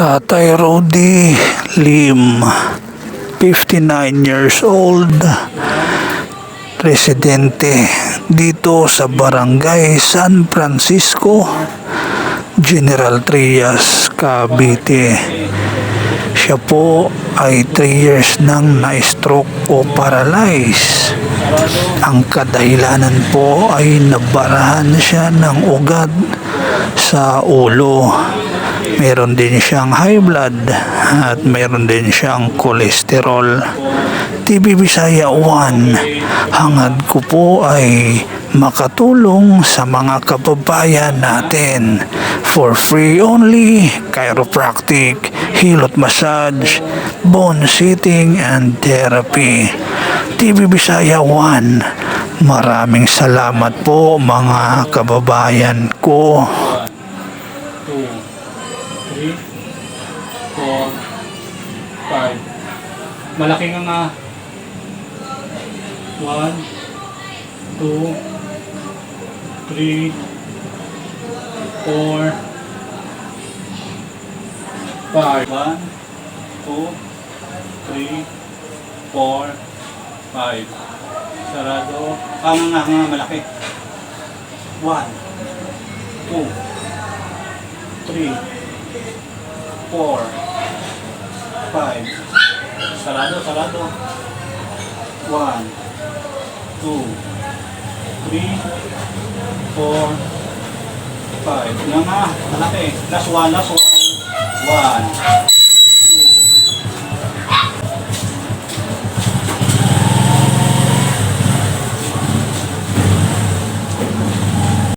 Tatay Rudy Lim, 59 years old, residente dito sa Barangay San Francisco, General Trias, Cavite. Siya po ay 3 years nang na-stroke o paralyze. Ang kadahilanan po ay nabarahan siya ng ugat sa ulo. Meron din siyang high blood at meron din siyang cholesterol. TV Bisaya 1, hangad ko po ay makatulong sa mga kababayan natin for free only chiropractic, hilot massage, bone sitting and therapy. TV Bisaya 1, maraming salamat po mga kababayan ko. two, three, four, five. Malaki nga nga. One, two, three, four, five. One, two, three, four, five. Sarado. Ah, nga nga, malaki. One, two, three, four, five. Sarado, sarado. One, two, three, four, five. Nga nga, malaki. Last one, last one. One,